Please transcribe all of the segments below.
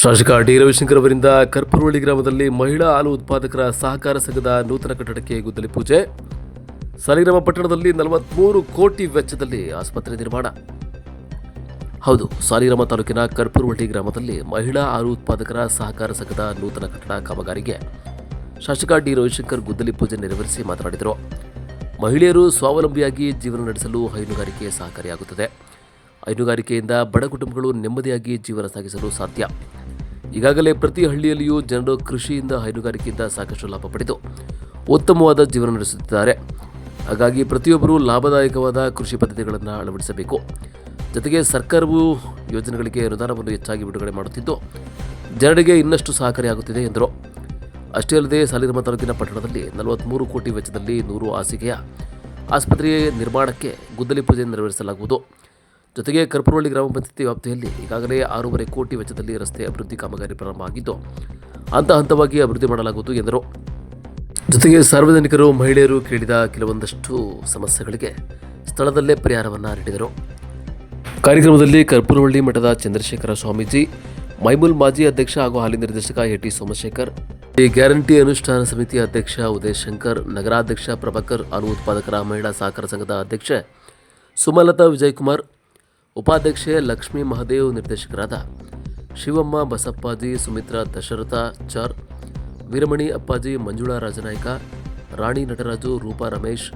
ಶಾಸಕ ಡಿ. ರವಿಶಂಕರ್ ಅವರಿಂದ ಕರ್ಪೂರವಳ್ಳಿ ಗ್ರಾಮದಲ್ಲಿ ಮಹಿಳಾ ಹಾಲು ಉತ್ಪಾದಕರ ಸಹಕಾರ ಸಂಘದ ನೂತನ ಕಟ್ಟಡಕ್ಕೆ ಗುದ್ದಲಿ ಪೂಜೆ. ಸಾಲಿಗ್ರಾಮ ಪಟ್ಟಣದಲ್ಲಿ ನಲವತ್ಮೂರು ಕೋಟಿ ವೆಚ್ಚದಲ್ಲಿ ಆಸ್ಪತ್ರೆ ನಿರ್ಮಾಣ. ಹೌದು, ಸಾಲಿಗ್ರಾಮ ತಾಲೂಕಿನ ಕರ್ಪೂರವಳ್ಳಿ ಗ್ರಾಮದಲ್ಲಿ ಮಹಿಳಾ ಹಾಲು ಉತ್ಪಾದಕರ ಸಹಕಾರ ಸಂಘದ ನೂತನ ಕಟ್ಟಡ ಕಾಮಗಾರಿಗೆ ಶಾಸಕ ಡಿ. ರವಿಶಂಕರ್ ಗುದ್ದಲಿ ಪೂಜೆ ನೆರವೇರಿಸಿ ಮಾತನಾಡಿದರು. ಮಹಿಳೆಯರು ಸ್ವಾವಲಂಬಿಯಾಗಿ ಜೀವನ ನಡೆಸಲು ಹೈನುಗಾರಿಕೆ ಸಹಕಾರಿಯಾಗುತ್ತದೆ. ಹೈನುಗಾರಿಕೆಯಿಂದ ಬಡ ಕುಟುಂಬಗಳು ನೆಮ್ಮದಿಯಾಗಿ ಜೀವನ ಸಾಗಿಸಲು ಸಾಧ್ಯ. ಈಗಾಗಲೇ ಪ್ರತಿ ಹಳ್ಳಿಯಲ್ಲಿಯೂ ಜನರು ಕೃಷಿಯಿಂದ ಹೈನುಗಾರಿಕೆಯಿಂದ ಸಾಕಷ್ಟು ಲಾಭ ಪಡೆದು ಉತ್ತಮವಾದ ಜೀವನ ನಡೆಸುತ್ತಿದ್ದಾರೆ. ಹಾಗಾಗಿ ಪ್ರತಿಯೊಬ್ಬರೂ ಲಾಭದಾಯಕವಾದ ಕೃಷಿ ಪದ್ಧತಿಗಳನ್ನು ಅಳವಡಿಸಬೇಕು. ಜೊತೆಗೆ ಸರ್ಕಾರವು ಯೋಜನೆಗಳಿಗೆ ಅನುದಾನವನ್ನು ಹೆಚ್ಚಾಗಿ ಬಿಡುಗಡೆ ಮಾಡುತ್ತಿದ್ದು, ಜನರಿಗೆ ಇನ್ನಷ್ಟು ಸಹಕಾರಿಯಾಗುತ್ತಿದೆ ಎಂದರು. ಅಷ್ಟೇ ಅಲ್ಲದೆ ಸಾಲಿಗ್ರಾಮ ತಾಲೂಕಿನ ಪಟ್ಟಣದಲ್ಲಿ ನಲವತ್ತ್ಮೂರು ಕೋಟಿ ವೆಚ್ಚದಲ್ಲಿ ನೂರು ಹಾಸಿಗೆಯ ಆಸ್ಪತ್ರೆಯ ನಿರ್ಮಾಣಕ್ಕೆ ಗುದ್ದಲಿ ಪೂಜೆ ನೆರವೇರಿಸಲಾಗುವುದು. ಜೊತೆಗೆ ಕರ್ಪುರವಳ್ಳಿ ಗ್ರಾಮ ಪಂಚಾಯತಿ ವ್ಯಾಪ್ತಿಯಲ್ಲಿ ಈಗಾಗಲೇ ಆರೂವರೆ ಕೋಟಿ ವೆಚ್ಚದಲ್ಲಿ ರಸ್ತೆ ಅಭಿವೃದ್ಧಿ ಕಾಮಗಾರಿ ಪ್ರಾರಂಭ ಆಗಿದ್ದು ಹಂತ ಹಂತವಾಗಿ ಅಭಿವೃದ್ಧಿ ಮಾಡಲಾಗುವುದು ಎಂದರು. ಜೊತೆಗೆ ಸಾರ್ವಜನಿಕರು, ಮಹಿಳೆಯರು ಕೇಳಿದ ಕೆಲವೊಂದಷ್ಟು ಸಮಸ್ಯೆಗಳಿಗೆ ಸ್ಥಳದಲ್ಲೇ ಪರಿಹಾರವನ್ನು ನೀಡಿದರು. ಕಾರ್ಯಕ್ರಮದಲ್ಲಿ ಕರ್ಪುರವಳ್ಳಿ ಮಠದ ಚಂದ್ರಶೇಖರ ಸ್ವಾಮೀಜಿ ಮೈಮೂಲ್ ಮಾಜಿ ಅಧ್ಯಕ್ಷ ಹಾಗೂ ಹಾಲಿ ನಿರ್ದೇಶಕ ಎಟಿ ಸೋಮಶೇಖರ್ ಈ ಗ್ಯಾರಂಟಿ ಅನುಷ್ಠಾನ ಸಮಿತಿ ಅಧ್ಯಕ್ಷ ಉದಯ್ ಶಂಕರ್, ನಗರಾಧ್ಯಕ್ಷ ಪ್ರಭಾಕರ್ ಹಾಲು ಉತ್ಪಾದಕರ ಮಹಿಳಾ ಸಹಕಾರ ಸಂಘದ ಅಧ್ಯಕ್ಷೆ ಸುಮಲತಾ ವಿಜಯಕುಮಾರ್ ಉಪಾಧ್ಯಕ್ಷೆ ಲಕ್ಷ್ಮೀ ಮಹದೇವ್ ನಿರ್ದೇಶಕರಾದ ಶಿವಮ್ಮ, ಬಸಪ್ಪಾಜಿ, ಸುಮಿತ್ರಾ, ದಶರಥ, ಚಾರ್, ವೀರಮಣಿ ಅಪ್ಪಾಜಿ, ಮಂಜುಳಾ ರಾಜನಾಯ್ಕ, ರಾಣಿ ನಟರಾಜು, ರೂಪಾ ರಮೇಶ್,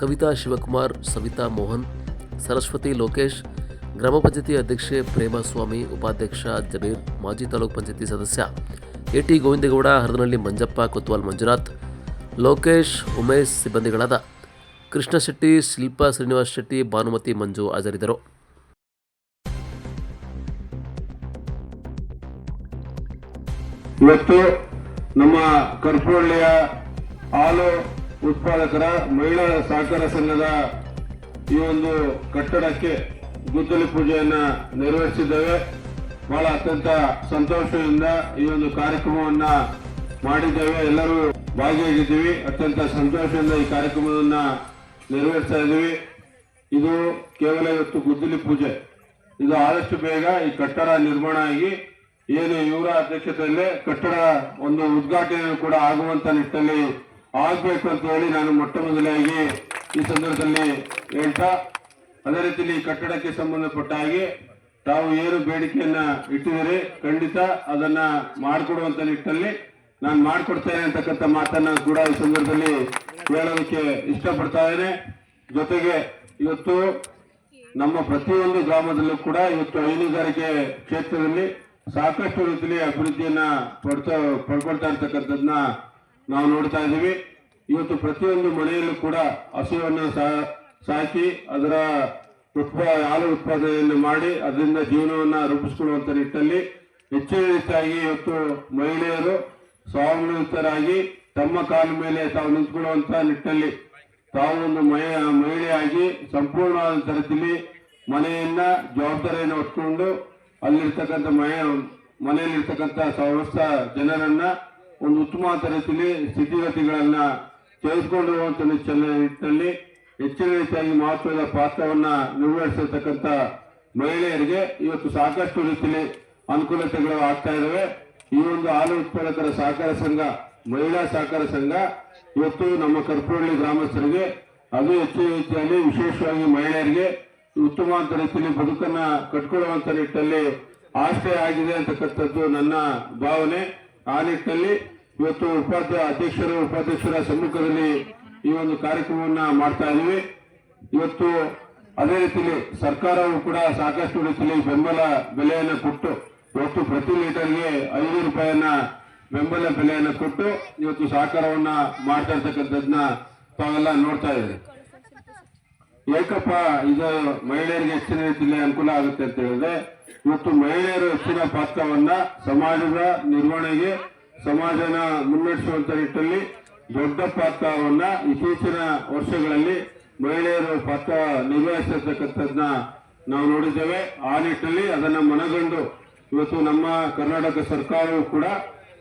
ಕವಿತಾ ಶಿವಕುಮಾರ್, ಸವಿತಾ ಮೋಹನ್, ಸರಸ್ವತಿ ಲೋಕೇಶ್, ಗ್ರಾಮ ಪಂಚಾಯತಿ ಅಧ್ಯಕ್ಷೆ ಪ್ರೇಮಸ್ವಾಮಿ ಉಪಾಧ್ಯಕ್ಷ ಜಬೀರ್ ಮಾಜಿ ತಾಲೂಕ್ ಪಂಚಾಯತಿ ಸದಸ್ಯ ಎಟಿ ಗೋವಿಂದೇಗೌಡ, ಹರದನಹಳ್ಳಿ ಮಂಜಪ್ಪ, ಕೊತ್ವಾಲ್ ಮಂಜುನಾಥ್, ಲೋಕೇಶ್, ಉಮೇಶ್ ಸಿಬ್ಬಂದಿಗಳಾದ ಕೃಷ್ಣ ಶೆಟ್ಟಿ, ಶಿಲ್ಪಾ ಶ್ರೀನಿವಾಸ್ ಶೆಟ್ಟಿ, ಭಾನುಮತಿ ಮಂಜು ಹಾಜರಿದ್ದರು. ಇವತ್ತು ನಮ್ಮ ಕರ್ಪೊಳ್ಳಿಯ ಹಾಲು ಉತ್ಪಾದಕರ ಮಹಿಳಾ ಸಹಕಾರ ಸಂಘದ ಈ ಒಂದು ಕಟ್ಟಡಕ್ಕೆ ಗುದ್ದಲಿ ಪೂಜೆಯನ್ನು ನೆರವೇರಿಸಿದ್ದೇವೆ. ಬಹಳ ಅತ್ಯಂತ ಸಂತೋಷದಿಂದ ಈ ಒಂದು ಕಾರ್ಯಕ್ರಮವನ್ನ ಮಾಡಿದ್ದೇವೆ. ಎಲ್ಲರೂ ಭಾಗಿಯಾಗಿದ್ದೀವಿ. ಅತ್ಯಂತ ಸಂತೋಷದಿಂದ ಈ ಕಾರ್ಯಕ್ರಮವನ್ನ ನೆರವೇರಿಸ್ತಾ ಇದ್ದೀವಿ. ಇದು ಕೇವಲ ಇವತ್ತು ಗುದ್ದಲಿ ಪೂಜೆ. ಇದು ಆದಷ್ಟು ಬೇಗ ಈ ಕಟ್ಟಡ ನಿರ್ಮಾಣ ಆಗಿ ಏನು ಇವರ ಅಧ್ಯಕ್ಷತೆಯಲ್ಲೇ ಕಟ್ಟಡ ಒಂದು ಉದ್ಘಾಟನೆ ಕೂಡ ಆಗುವಂತ ನಿಟ್ಟಿನಲ್ಲಿ ಆಗ್ಬೇಕು ಅಂತ ಹೇಳಿ ನಾನು ಮೊಟ್ಟ ಮೊದಲಾಗಿ ಈ ಸಂದರ್ಭದಲ್ಲಿ ಹೇಳ್ತಾ, ಅದೇ ರೀತಿಯಲ್ಲಿ ಕಟ್ಟಡಕ್ಕೆ ಸಂಬಂಧಪಟ್ಟ ಹಾಗೆ ತಾವು ಏನು ಬೇಡಿಕೆಯನ್ನ ಇಟ್ಟಿದ್ದೀರಿ, ಖಂಡಿತ ಅದನ್ನ ಮಾಡಿಕೊಡುವಂತ ನಿಟ್ಟಿನಲ್ಲಿ ನಾನು ಮಾಡಿಕೊಡ್ತೇನೆ ಅಂತಕ್ಕಂಥ ಮಾತನ್ನ ಕೂಡ ಈ ಸಂದರ್ಭದಲ್ಲಿ ಹೇಳೋದಕ್ಕೆ ಇಷ್ಟಪಡ್ತಾ ಇದ್ದೇನೆ. ಜೊತೆಗೆ ಇವತ್ತು ನಮ್ಮ ಪ್ರತಿಯೊಂದು ಗ್ರಾಮದಲ್ಲೂ ಕೂಡ ಇವತ್ತು ಹೈನುಗಾರಿಕೆ ಕ್ಷೇತ್ರದಲ್ಲಿ ಸಾಕಷ್ಟು ರೀತಿಯಲ್ಲಿ ಅಭಿವೃದ್ಧಿಯನ್ನ ಪಡ್ತಾ, ಪಡ್ಕೊಳ್ತಾ ಇರ್ತಕ್ಕಂಥದ್ದನ್ನ ನಾವು ನೋಡ್ತಾ ಇದ್ದೀವಿ. ಇವತ್ತು ಪ್ರತಿಯೊಂದು ಮನೆಯಲ್ಲೂ ಕೂಡ ಹಸುವನ್ನು ಸಾಕಿ ಅದರ ಉತ್ಪಾ, ಹಾಲು ಉತ್ಪಾದನೆಯನ್ನು ಮಾಡಿ ಅದರಿಂದ ಜೀವನವನ್ನ ರೂಪಿಸಿಕೊಳ್ಳುವಂತ ನಿಟ್ಟಲ್ಲಿ ಹೆಚ್ಚಿನ ರೀತಿಯಾಗಿ ಇವತ್ತು ಮಹಿಳೆಯರು ಸ್ವಾವಲಂಬಿತರಾಗಿ ತಮ್ಮ ಕಾಲ ಮೇಲೆ ತಾವು ನಿಂತ್ಕೊಳ್ಳುವಂಥ ನಿಟ್ಟಲ್ಲಿ ತಾವು ಒಂದು ಮಹಿಳೆ ಮಹಿಳೆಯಾಗಿ ಸಂಪೂರ್ಣವಾದ ರೀತಿಯಲ್ಲಿ ಮನೆಯನ್ನ ಜವಾಬ್ದಾರಿಯನ್ನು ಹೊತ್ಕೊಂಡು ಅಲ್ಲಿರ್ತಕ್ಕಂಥ ಮನೆ, ಮನೆಯಲ್ಲಿರ್ತಕ್ಕಂಥ ಸಮಸ್ತ ಜನರನ್ನ ಒಂದು ಉತ್ತಮ ರೀತಿಯಲ್ಲಿ ಸ್ಥಿತಿಗತಿಗಳನ್ನ ತೆಗೆದುಕೊಂಡು ಹೋಗುವಂತ ನಿಟ್ಟಿನಲ್ಲಿ ನಿಟ್ಟಿನಲ್ಲಿ ಹೆಚ್ಚಿನ ರೀತಿಯಾಗಿ ಮಹತ್ವದ ಪಾತ್ರವನ್ನ ನಿರ್ವಹಿಸಿರ್ತಕ್ಕಂಥ ಮಹಿಳೆಯರಿಗೆ ಇವತ್ತು ಸಾಕಷ್ಟು ರೀತಿಯಲ್ಲಿ ಅನುಕೂಲತೆಗಳು ಆಗ್ತಾ ಇದಾವೆ. ಈ ಒಂದು ಹಾಲು ಉತ್ಪಾದಕರ ಸಹಕಾರ ಸಂಘ, ಮಹಿಳಾ ಸಹಕಾರ ಸಂಘ ಇವತ್ತು ನಮ್ಮ ಕರ್ಪುರಳ್ಳಿ ಗ್ರಾಮಸ್ಥರಿಗೆ, ಅದು ಹೆಚ್ಚಿನ ರೀತಿಯಲ್ಲಿ ವಿಶೇಷವಾಗಿ ಮಹಿಳೆಯರಿಗೆ ಉತ್ತಮವಾದ ರೀತಿಯಲ್ಲಿ ಬದುಕನ್ನ ಕಟ್ಕೊಳ್ಳುವಂತ ನಿಟ್ಟಲ್ಲಿ ಆಶ್ರಯ ಆಗಿದೆ ಅಂತಕ್ಕಂಥದ್ದು ನನ್ನ ಭಾವನೆ. ಆ ನಿಟ್ಟಿನಲ್ಲಿ ಇವತ್ತು ಉಪಾಧ್ಯ ಅಧ್ಯಕ್ಷರು, ಉಪಾಧ್ಯಕ್ಷರ ಸಮ್ಮುಖದಲ್ಲಿ ಈ ಒಂದು ಕಾರ್ಯಕ್ರಮವನ್ನ ಮಾಡ್ತಾ ಇದೀವಿ ಇವತ್ತು ಅದೇ ರೀತಿಯಲ್ಲಿ ಸರ್ಕಾರವು ಕೂಡ ಸಾಕಷ್ಟು ರೀತಿಯಲ್ಲಿ ಬೆಂಬಲ ಬೆಲೆಯನ್ನು ಕೊಟ್ಟು, ಇವತ್ತು ಪ್ರತಿ ಲೀಟರ್ಗೆ ಐದು ರೂಪಾಯಿಯನ್ನ ಬೆಂಬಲ ಬೆಲೆಯನ್ನು ಕೊಟ್ಟು ಇವತ್ತು ಸಹಕಾರವನ್ನ ಮಾಡ್ತಾ ಇರ್ತಕ್ಕಂಥದ್ದನ್ನ ತಾವೆಲ್ಲ ನೋಡ್ತಾ ಇದ್ದೀವಿ ಏಕಪ್ಪ, ಇದು ಮಹಿಳೆಯರಿಗೆ ಹೆಚ್ಚಿನ ರೀತಿಯಲ್ಲಿ ಅನುಕೂಲ ಆಗುತ್ತೆ ಅಂತ ಹೇಳಿದ್ರೆ, ಇವತ್ತು ಮಹಿಳೆಯರು ಹೆಚ್ಚಿನ ಪಾತ್ರವನ್ನ ಸಮಾಜದ ನಿರ್ವಹಣೆಗೆ, ಸಮಾಜನ ಮುನ್ನಡೆಸುವಂತ ನಿಟ್ಟಿನಲ್ಲಿ ದೊಡ್ಡ ಪಾತ್ರವನ್ನ ಇತ್ತೀಚಿನ ವರ್ಷಗಳಲ್ಲಿ ಮಹಿಳೆಯರು ಪಾತ್ರ ನಿರ್ವಹಿಸಿರ್ತಕ್ಕಂಥದ್ದನ್ನ ನಾವು ನೋಡಿದ್ದೇವೆ. ಆ ನಿಟ್ಟಿನಲ್ಲಿ ಅದನ್ನ ಮನಗಂಡು ಇವತ್ತು ನಮ್ಮ ಕರ್ನಾಟಕ ಸರ್ಕಾರವು ಕೂಡ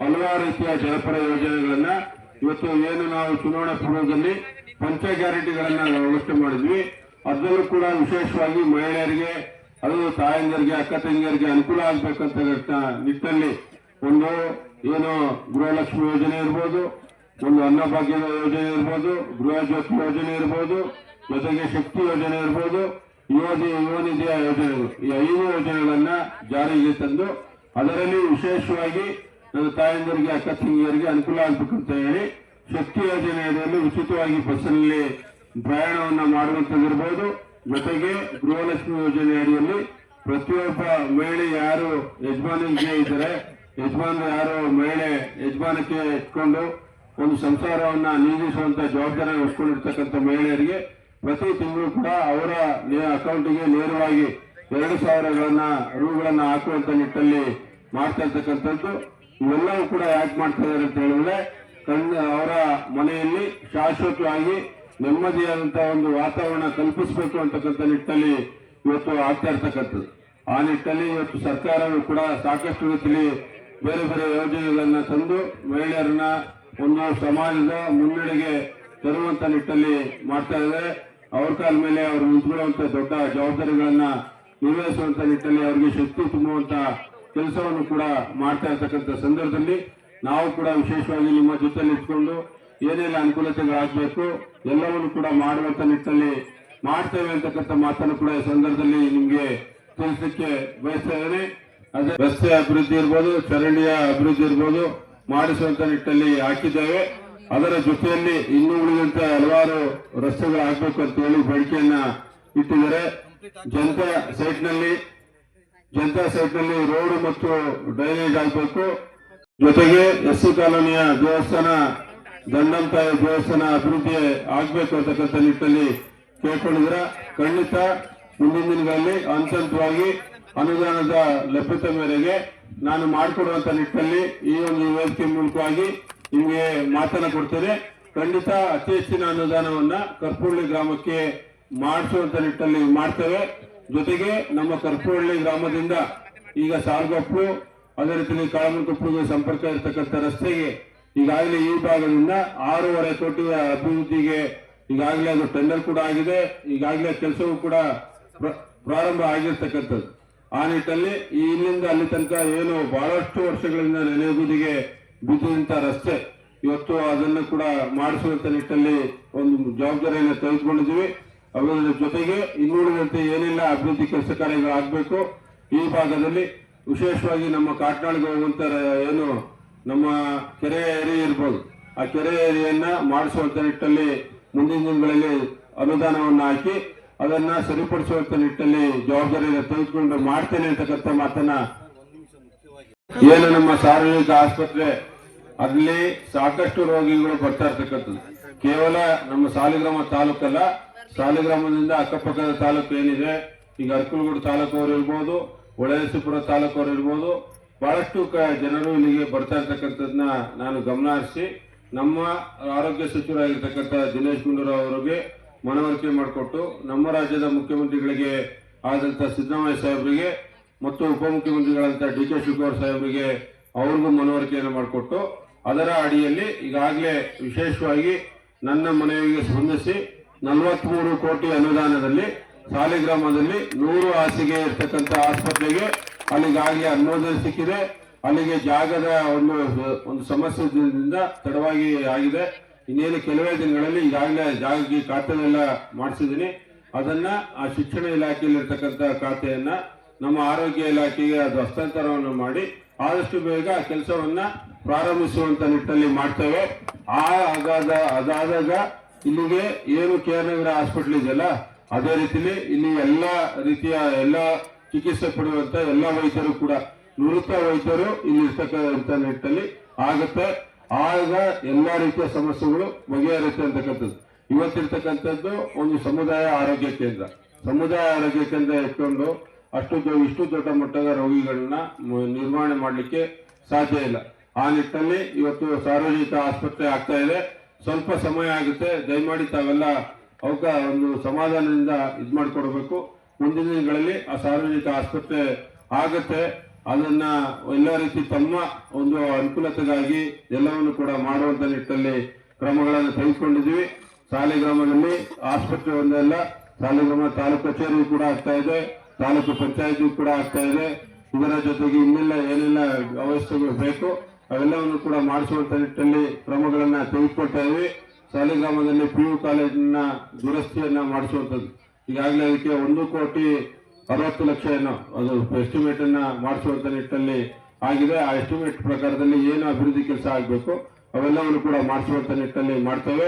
ಹಲವಾರು ರೀತಿಯ ಜನಪರ ಯೋಜನೆಗಳನ್ನ ಇವತ್ತು ಏನು ನಾವು ಚುನಾವಣಾ ಪೂರ್ವದಲ್ಲಿ ಪಂಚ ಗ್ಯಾರಂಟಿಗಳನ್ನ ವ್ಯವಸ್ಥೆ ಮಾಡಿದ್ವಿ. ಅದರಲ್ಲೂ ಕೂಡ ವಿಶೇಷವಾಗಿ ಮಹಿಳೆಯರಿಗೆ, ಅದು ತಾಯಂದಿರಿಗೆ, ಅಕ್ಕ ತಂಗಿಯರಿಗೆ ಅನುಕೂಲ ಆಗ್ಬೇಕಂತ ನಿಟ್ಟ- ನಿಟ್ಟಿನಲ್ಲಿ ಒಂದು ಏನು ಗೃಹಲಕ್ಷ್ಮಿ ಯೋಜನೆ ಇರ್ಬೋದು, ಒಂದು ಅನ್ನಭಾಗ್ಯದ ಯೋಜನೆ ಇರ್ಬೋದು, ಗೃಹ ಜ್ಯೋತಿ ಯೋಜನೆ ಇರ್ಬೋದು, ಜೊತೆಗೆ ಶಕ್ತಿ ಯೋಜನೆ ಇರ್ಬೋದು, ಯುವತಿ ಯುವ ನಿಧಿಯ ಯೋಜನೆಗಳು. ಈ ಐದು ಯೋಜನೆಗಳನ್ನ ಜಾರಿಗೆ ತಂದು ಅದರಲ್ಲಿ ವಿಶೇಷವಾಗಿ ನನ್ನ ತಾಯಂದಿರಿಗೆ, ಅಕ್ಕ ತಂಗಿಯರಿಗೆ ಅನುಕೂಲ ಆಗ್ಬೇಕಂತ ಹೇಳಿ ಶಕ್ತಿ ಯೋಜನೆ ಅಡಿಯಲ್ಲಿ ಉಚಿತವಾಗಿ ಬಸ್ಸಿನಲ್ಲಿ ಪ್ರಯಾಣವನ್ನು ಮಾಡುವಂತದಿರ್ಬೋದು ಜೊತೆಗೆ ಗೃಹಲಕ್ಷ್ಮಿ ಯೋಜನೆ ಅಡಿಯಲ್ಲಿ ಪ್ರತಿಯೊಬ್ಬ ಮಹಿಳೆ ಯಾರು ಯಜಮಾನಿಗೆ ಇದ್ದಾರೆ ಯಜಮಾನ ಯಾರು ಮಹಿಳೆ ಯಜಮಾನಕ್ಕೆ ಇಟ್ಕೊಂಡು ಒಂದು ಸಂಸಾರವನ್ನ ನೀಗಿಸುವಂತ ಜವಾಬ್ದಾರಿ ಹೊತ್ಕೊಂಡಿರ್ತಕ್ಕಂಥ ಮಹಿಳೆಯರಿಗೆ ಪ್ರತಿ ತಿಂಗಳು ಕೂಡ ಅವರ ಅಕೌಂಟಿಗೆ ನೇರವಾಗಿ ಎರಡು ಸಾವಿರಗಳನ್ನ, ರೂಗಳನ್ನ ಹಾಕುವಂತ ನಿಟ್ಟಲ್ಲಿ ಮಾಡ್ತಾ ಇರ್ತಕ್ಕಂಥದ್ದು. ಇವೆಲ್ಲವೂ ಕೂಡ ಯಾಕೆ ಮಾಡ್ತಾ ಇದ್ದಾರೆ ಅಂತ ಹೇಳಿದ್ರೆ ಕಣ್ಣು ಅವರ ಮನೆಯಲ್ಲಿ ಶಾಶ್ವತವಾಗಿ ನೆಮ್ಮದಿಯಾದಂತಹ ಒಂದು ವಾತಾವರಣ ಕಲ್ಪಿಸಬೇಕು ಅಂತಕ್ಕಂಥ ನಿಟ್ಟಲ್ಲಿ ಇವತ್ತು ಆಗ್ತಾ ಇರ್ತಕ್ಕಂಥದ್ದು. ಆ ನಿಟ್ಟಲ್ಲಿ ಇವತ್ತು ಸರ್ಕಾರವು ಕೂಡ ಸಾಕಷ್ಟು ರೀತಿಯಲ್ಲಿ ಬೇರೆ ಬೇರೆ ಯೋಜನೆಗಳನ್ನ ತಂದು ಮಹಿಳೆಯರನ್ನ ಒಂದು ಸಮಾಜದ ಮುನ್ನಡೆಗೆ ತರುವಂತ ನಿಟ್ಟಲ್ಲಿ ಮಾಡ್ತಾ ಇದೆ ಅವ್ರ ಕಾಲ ಮೇಲೆ ಅವರು ನಿಂತ್ಕೊಳ್ಳುವಂತ ದೊಡ್ಡ ಜವಾಬ್ದಾರಿಗಳನ್ನ ನಿರ್ವಹಿಸುವಂತ ನಿಟ್ಟಲ್ಲಿ ಅವರಿಗೆ ಶಕ್ತಿ ತುಂಬುವಂತ ಕೆಲಸವನ್ನು ಕೂಡ ಮಾಡ್ತಾ ಇರ್ತಕ್ಕಂಥ ಸಂದರ್ಭದಲ್ಲಿ ನಾವು ಕೂಡ ವಿಶೇಷವಾಗಿ ನಿಮ್ಮ ಜೊತೆಲಿ ಇಟ್ಕೊಂಡು ಏನೆಲ್ಲ ಅನುಕೂಲತೆಗಳಾಗಬೇಕು ಎಲ್ಲವನ್ನು ಕೂಡ ಮಾಡುವಂತ ನಿಟ್ಟಲ್ಲಿ ಮಾಡ್ತೇವೆ ಅಂತಕ್ಕಂಥ ಮಾತನ್ನು ಕೂಡ ಈ ಸಂದರ್ಭದಲ್ಲಿ ನಿಮಗೆ ತಿಳಿಸಲಿಕ್ಕೆ ಬಯಸ್ತಾ ಇದ್ದೇನೆ. ಅದೇ ರಸ್ತೆ ಅಭಿವೃದ್ಧಿ ಇರ್ಬೋದು, ಚರಂಡಿಯ ಅಭಿವೃದ್ಧಿ ಇರ್ಬೋದು ಮಾಡಿಸುವಂತ ನಿಟ್ಟಲ್ಲಿ ಹಾಕಿದ್ದೇವೆ. ಅದರ ಜೊತೆಯಲ್ಲಿ ಇನ್ನೂ ಉಳಿದಂತ ಹಲವಾರು ರಸ್ತೆಗಳು ಆಗ್ಬೇಕು ಅಂತ ಹೇಳಿ ಬೇಡಿಕೆಯನ್ನ ಇಟ್ಟಿದ್ದಾರೆ. ಜನತಾ ಸೈಟ್ನಲ್ಲಿ ಜನತಾ ಸೈಟ್ನಲ್ಲಿ ರೋಡ್ ಮತ್ತು ಡ್ರೈನೇಜ್ ಆಗಬೇಕು. ಜೊತೆಗೆ ಎಸ್ ಸಿ ಕಾಲೋನಿಯ ದೇವಸ್ಥಾನ ದಂಡಂತಾಯಿ ದೇವಸ್ಥಾನ ಅಭಿವೃದ್ಧಿ ಆಗಬೇಕು ಅಂತಕ್ಕಂಥ ನಿಟ್ಟಲ್ಲಿ ಕೇಳ್ಕೊಂಡಿದ್ರ ಖಂಡಿತ ಮುಂದಿನ ದಿನಗಳಲ್ಲಿ ಹಂತ ಹಂತವಾಗಿ ಅನುದಾನದ ಲಭ್ಯತೆ ಮೇರೆಗೆ ನಾನು ಮಾಡಿಕೊಡುವಂತ ನಿಟ್ಟಲ್ಲಿ ಈ ಒಂದು ವೇದಿಕೆ ಮೂಲಕವಾಗಿ ನಿಮಗೆ ಮಾತನ್ನ ಕೊಡ್ತೇನೆ. ಖಂಡಿತ ಅತಿ ಹೆಚ್ಚಿನ ಅನುದಾನವನ್ನ ಕರ್ಪೂರ್ಳಿ ಗ್ರಾಮಕ್ಕೆ ಮಾಡಿಸುವಂತ ನಿಟ್ಟಲ್ಲಿ ಮಾಡ್ತೇವೆ. ಜೊತೆಗೆ ನಮ್ಮ ಕರ್ಪೋಳ್ಳಿ ಗ್ರಾಮದಿಂದ ಈಗ ಸಾಲ್ಗೊಪ್ಪು ಅದೇ ರೀತಿ ಕಾಳಮನಕೊಪ್ಪಳಿಗೆ ಸಂಪರ್ಕ ಇರತಕ್ಕಂಥ ರಸ್ತೆಗೆ ಈಗಾಗಲೇ ಈ ಭಾಗದಿಂದ ಆರೂವರೆ ಕೋಟಿ ಅಭಿವೃದ್ಧಿಗೆ ಈಗಾಗಲೇ ಅದು ಟೆಂಡರ್ ಕೂಡ ಆಗಿದೆ. ಈಗಾಗಲೇ ಕೆಲಸವೂ ಕೂಡ ಪ್ರಾರಂಭ ಆಗಿರ್ತಕ್ಕಂಥದ್ದು. ಆ ನಿಟ್ಟಲ್ಲಿ ಈ ಇಲ್ಲಿಂದ ಅಲ್ಲಿ ತನಕ ಏನು ಬಹಳಷ್ಟು ವರ್ಷಗಳಿಂದ ನೆನೆಗುದಿಗೆ ಬಿದ್ದಂತ ರಸ್ತೆ. ಇವತ್ತು ಅದನ್ನು ಕೂಡ ಮಾಡಿಸುವಂತ ನಿಟ್ಟಲ್ಲಿ ಒಂದು ಜವಾಬ್ದಾರಿಯನ್ನು ತೆಗೆದುಕೊಂಡಿದ್ದೀವಿ. ಅವರ ಜೊತೆಗೆ ಇನ್ನುಳಿದಂತೆ ಏನೆಲ್ಲ ಅಭಿವೃದ್ಧಿ ಕೆಲಸ ಕಾರ್ಯಗಳು ಆಗಬೇಕು, ಈ ಭಾಗದಲ್ಲಿ ವಿಶೇಷವಾಗಿ ನಮ್ಮ ಕಾಟ್ನಾಳಿಗೆ ಹೋಗುವಂತ ರ- ಏನು ನಮ್ಮ ಕೆರೆ ಏರಿ ಇರ್ಬೋದು. ಆ ಕೆರೆ ಏರಿಯನ್ನ ಮಾಡಿಸುವಂತ ನಿಟ್ಟಲ್ಲಿ ಮುಂದಿನ ದಿನಗಳಲ್ಲಿ ಅನುದಾನವನ್ನು ಹಾಕಿ ಅದನ್ನ ಸರಿಪಡಿಸುವಂತ ನಿಟ್ಟಲ್ಲಿ ಜವಾಬ್ದಾರಿಯನ್ನು ತೆಗೆದುಕೊಂಡು ಮಾಡ್ತೇನೆ ಅಂತಕ್ಕಂಥ ಮಾತನ್ನ ಏನು ನಮ್ಮ ಸಾರ್ವಜನಿಕ ಆಸ್ಪತ್ರೆ, ಅಲ್ಲಿ ಸಾಕಷ್ಟು ರೋಗಿಗಳು ಬರ್ತಾ ಇರ್ತಕ್ಕಂಥದ್ದು. ಕೇವಲ ನಮ್ಮ ಸಾಲಿಗ್ರಾಮ ತಾಲೂಕಲ್ಲ, ಸಾಲಿಗ್ರಾಮದಿಂದ ಅಕ್ಕಪಕ್ಕದ ತಾಲೂಕು ಏನಿದೆ, ಈಗ ಅರ್ಕಲಗೂಡು ತಾಲೂಕವರು ಇರ್ಬೋದು ಹೊಳೆನರಸೀಪುರ ತಾಲೂಕವರು ಇರ್ಬೋದು, ಬಹಳಷ್ಟು ಕ- ಜನರು ಇಲ್ಲಿಗೆ ಬರ್ತಾ ಇರ್ತಕ್ಕಂಥದ್ದನ್ನ ನಾನು ಗಮನ ಹರಿಸಿ ನಮ್ಮ ಆರೋಗ್ಯ ಸಚಿವರಾಗಿರ್ತಕ್ಕಂಥ ದಿನೇಶ್ ಗುಂಡೂರಾವ್ ಅವರಿಗೆ ಮನವರಿಕೆ ಮಾಡಿಕೊಟ್ಟು, ನಮ್ಮ ರಾಜ್ಯದ ಮುಖ್ಯಮಂತ್ರಿಗಳಿಗೆ ಆದಂಥ ಸಿದ್ದರಾಮಯ್ಯ ಸಾಹೇಬರಿಗೆ ಮತ್ತು ಉಪಮುಖ್ಯಮಂತ್ರಿಗಳಂತ ಡಿ ಕೆ ಶಿವಕುಮಾರ್ ಸಾಹೇಬರಿಗೆ ಅವ್ರಿಗೂ ಮನವರಿಕೆಯನ್ನು ಮಾಡಿಕೊಟ್ಟು, ಅದರ ಅಡಿಯಲ್ಲಿ ಈಗಾಗಲೇ ವಿಶೇಷವಾಗಿ ನನ್ನ ಮನವಿಗೆ ಸ್ಪಂದಿಸಿ ನಲವತ್ತ್ಮೂರು ಕೋಟಿ ಅನುದಾನದಲ್ಲಿ ಸಾಲಿಗ್ರಾಮದಲ್ಲಿ ನೂರು ಹಾಸಿಗೆ ಇರ್ತಕ್ಕಂಥ ಆಸ್ಪತ್ರೆಗೆ ಅಲ್ಲಿಗಾಗಲೇ ಅನುಮೋದನೆ ಸಿಕ್ಕಿದೆ. ಅಲ್ಲಿಗೆ ಜಾಗದ ಒಂದು ಒಂದು ಸಮಸ್ಯೆದಿಂದ ತಡವಾಗಿ ಆಗಿದೆ. ಇನ್ನೇನು ಕೆಲವೇ ದಿನಗಳಲ್ಲಿ ಈಗಾಗಲೇ ಜಾಗಕ್ಕೆ ಖಾತೆನೆಲ್ಲ ಮಾಡಿಸಿದ್ದೀನಿ. ಅದನ್ನ ಆ ಶಿಕ್ಷಣ ಇಲಾಖೆಯಲ್ಲಿ ಇರ್ತಕ್ಕಂಥ ಖಾತೆಯನ್ನ ನಮ್ಮ ಆರೋಗ್ಯ ಇಲಾಖೆಗೆ ಅದು ಹಸ್ತಾಂತರವನ್ನು ಮಾಡಿ ಆದಷ್ಟು ಬೇಗ ಆ ಕೆಲಸವನ್ನ ಪ್ರಾರಂಭಿಸುವಂತ ನಿಟ್ಟಲ್ಲಿ ಮಾಡ್ತೇವೆ. ಆ ಅದಾದ ಅದಾದಾಗ ಇಲ್ಲಿಗೆ ಏನು ಕೆ ಆರ್ ನಗರ ಹಾಸ್ಪಿಟಲ್ ಇದೆಯಲ್ಲ ಅದೇ ರೀತಿಲಿ ಇಲ್ಲಿ ಎಲ್ಲ ರೀತಿಯ ಎಲ್ಲ ಚಿಕಿತ್ಸೆ ಪಡೆಯುವಂತ ಎಲ್ಲ ವೈದ್ಯರು ಕೂಡ, ನಿವೃತ್ತ ವೈದ್ಯರು ಇಲ್ಲಿ ಇರ್ತಕ್ಕಂಥ ನಿಟ್ಟಲ್ಲಿ ಆಗುತ್ತೆ. ಆಗ ಎಲ್ಲಾ ರೀತಿಯ ಸಮಸ್ಯೆಗಳು ಬಗೆಹರುತ್ತೆ ಅಂತಕ್ಕಂಥದ್ದು. ಇವತ್ತಿರ್ತಕ್ಕಂಥದ್ದು ಒಂದು ಸಮುದಾಯ ಆರೋಗ್ಯ ಕೇಂದ್ರ. ಸಮುದಾಯ ಆರೋಗ್ಯ ಕೇಂದ್ರ ಇಟ್ಕೊಂಡು ಅಷ್ಟು ಇಷ್ಟು ದೊಡ್ಡ ಮಟ್ಟದ ರೋಗಿಗಳನ್ನ ನಿರ್ವಹಣೆ ಮಾಡಲಿಕ್ಕೆ ಸಾಧ್ಯ ಇಲ್ಲ. ಆ ನಿಟ್ಟಲ್ಲಿ ಇವತ್ತು ಸಾರ್ವಜನಿಕ ಆಸ್ಪತ್ರೆ ಆಗ್ತಾ ಇದೆ. ಸ್ವಲ್ಪ ಸಮಯ ಆಗುತ್ತೆ. ದಯಮಾಡಿ ತಾವೆಲ್ಲ ಅವಕ್ಕ ಒಂದು ಸಮಾಧಾನದಿಂದ ಇದು ಮಾಡಿಕೊಡ್ಬೇಕು. ಮುಂದಿನ ದಿನಗಳಲ್ಲಿ ಆ ಸಾರ್ವಜನಿಕ ಆಸ್ಪತ್ರೆ ಆಗುತ್ತೆ. ಅದನ್ನ ಎಲ್ಲ ರೀತಿ ತಮ್ಮ ಒಂದು ಅನುಕೂಲತೆಗಾಗಿ ಎಲ್ಲವನ್ನು ಕೂಡ ಮಾಡುವಂತ ನಿಟ್ಟಲ್ಲಿ ಕ್ರಮಗಳನ್ನು ತೆಗೆದುಕೊಂಡಿದ್ದೀವಿ. ಸಾಲಿಗ್ರಾಮದಲ್ಲಿ ಆಸ್ಪತ್ರೆ ಒಂದಲ್ಲ ಸಾಲಿಗ್ರಾಮ ತಾಲೂಕು ಕಚೇರಿ ಕೂಡ ಆಗ್ತಾ ಇದೆ, ತಾಲೂಕು ಪಂಚಾಯತಿ ಕೂಡ ಆಗ್ತಾ ಇದೆ. ಇದರ ಜೊತೆಗೆ ಇನ್ನೆಲ್ಲ ಏನೆಲ್ಲ ವ್ಯವಸ್ಥೆಗಳು ಬೇಕು, ಅವೆಲ್ಲವನ್ನು ಕೂಡ ಮಾಡಿಸುವಂತ ನಿಟ್ಟಿನಲ್ಲಿ ಕ್ರಮಗಳನ್ನ ತೆಗೆದುಕೊಳ್ತಾ ಇದ್ವಿ ಸಾಲಿಗ್ರಾಮದಲ್ಲಿ ಪಿ ಯು ಕಾಲೇಜಿನ ದುರಸ್ತಿಯನ್ನ ಮಾಡಿಸುವಂತದ್ದು ಈಗಾಗಲೇ ಅದಕ್ಕೆ ಒಂದು ಕೋಟಿ ಅರವತ್ತು ಲಕ್ಷ ಏನೋ ಅದು ಎಸ್ಟಿಮೇಟ್ ಅನ್ನ ಮಾಡಿಸುವಂತ ನಿಟ್ಟಿನಲ್ಲಿ ಆಗಿದೆ. ಆ ಎಸ್ಟಿಮೇಟ್ ಪ್ರಕಾರದಲ್ಲಿ ಏನು ಅಭಿವೃದ್ಧಿ ಕೆಲಸ ಆಗಬೇಕು ಅವೆಲ್ಲವನ್ನು ಕೂಡ ಮಾಡಿಸುವಂತ ನಿಟ್ಟಿನಲ್ಲಿ ಮಾಡ್ತೇವೆ.